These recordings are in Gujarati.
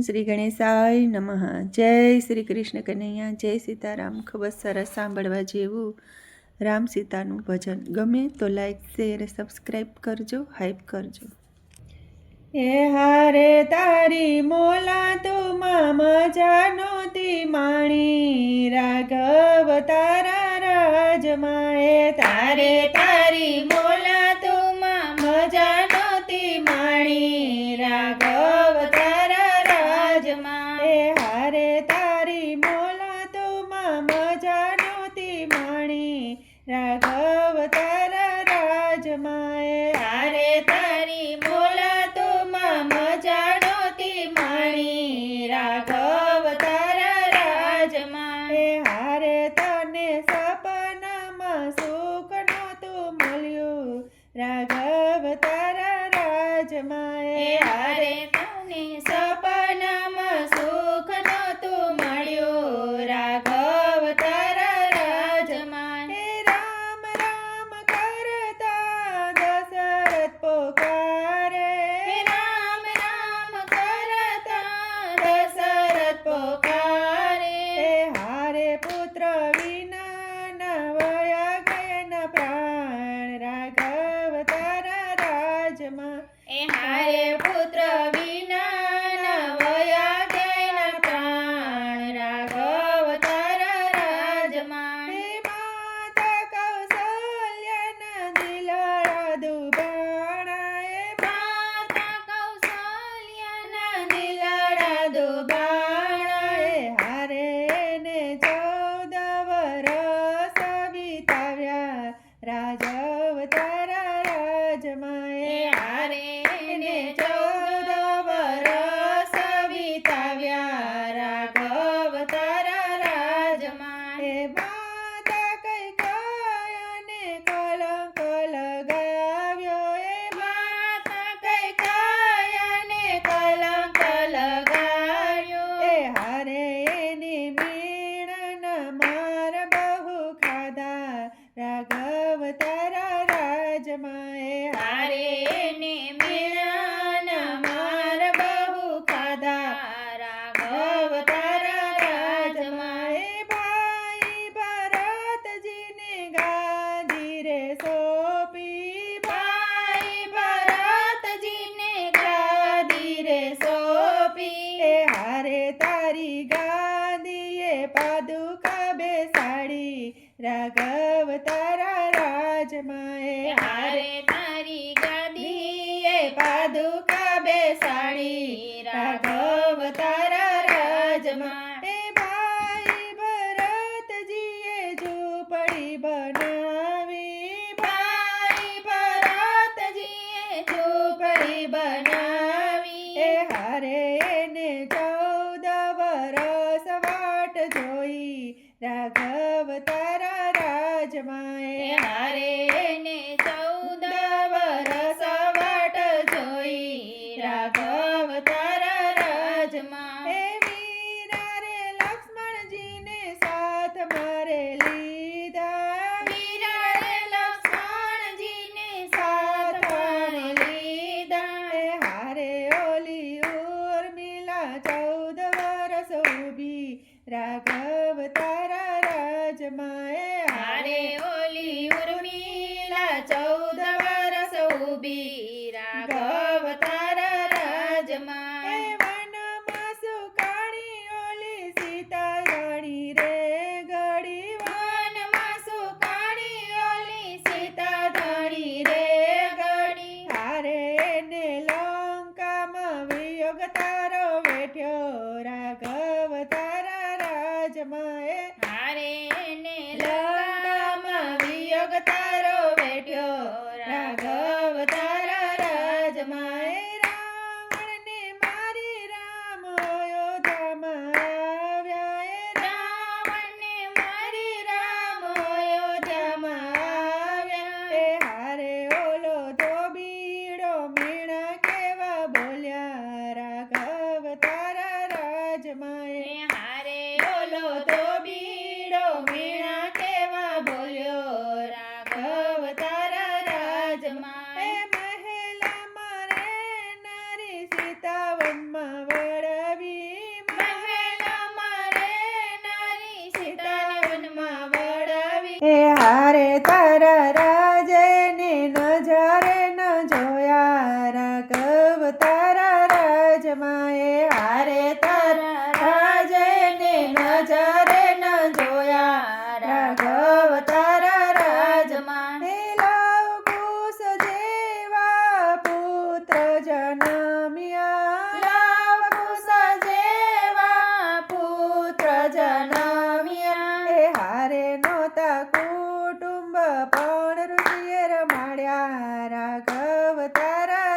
શ્રી ગણેશાય નમઃ. જય શ્રી કૃષ્ણ કનૈયા, જય સીતારામ. ખૂબ જ સરસ સાંભળવા જેવું રામ સીતાનું ભજન. ગમે તો લાઈક શેર સબસ્ક્રાઈબ કરજો હાઇપ કરજો. એ હારે તારી મોલા તું મજાનો તી માણી રાઘવ તારા રાજમાં એ તારે તારી my તારા રાજમાં હારે તારી ગાદીએ પાદુકા બેસાડી રાઘવ તારા રાજમાં એ ભાઈ ભરતજીએ ઝૂંપડી બનાવી ભાઈ ભરતજીએ ઝૂંપડી બનાવી એ હારે એને ચૌદ વરસ વાટ જોઈ રાઘવ પંચમય હારે ને ચૌદ વરસ વાટ જોઈ રાઘવ તારા રાજમાં. હે વીરા રે લક્ષ્મણજીને સાથ મારે લીધા વીરા રે લક્ષ્મણજીને સાથ મારે લીધા હે હારે ઓલી ઉર્મિલા ચૌદ વરસ ઊભી રાઘવ તારા રાજને નજરે ન જોયા રાઘવ તારા રાજમાં એ હારે તારા રાજને નજરે ન જોયા રાઘવ તારા રાજમાં લાવ કુશ જેવા પુત્ર જનમ્યા લાવ કુશ જેવા પુત્ર જનમ્યા હે હારે નોતા કુટુંબ પણ ઋષિએ રમાડ્યા રાઘવ તારા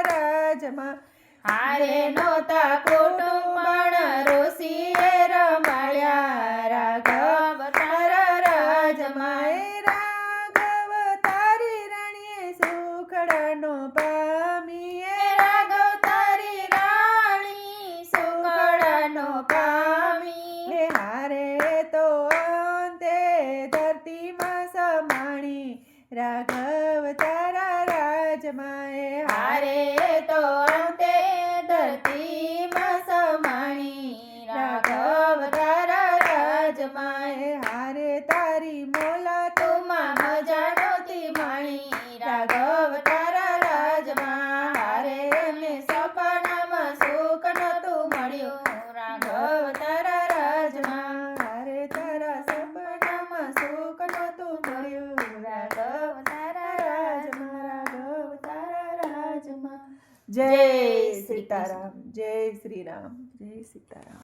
રાજમાં હારે નોતા કુટુંબણ ઋષિએ રમાડ્યા. રાઘવ તાર રાજમાએ રાઘવ તારી રાણીએ સુખડાનો પામીએ. રાઘવ તારી રાણી સુખડાનો પામી હે હારે તો અંતે ધરતીમાં સમાણી. રાઘવ તારા રાજમાં હારે તો તે ધરતીમાં સમાણી રાઘવ તારા રાજમાએ હારે તારી મોલા તુમાં મજા નહોતી માણી રાઘવ તારા રાજમાં હારે મેં સપનામાં સુખ નહોતું મળ્યું રાઘવ તારા રાજમાં હારે તારા સપનામાં સુખ નહોતું મળ્યું રાઘવ તારા રાજમાં રાઘવ તારા રાજમાં જય સીતારામ. જય શ્રી રામ જય સીતારામ.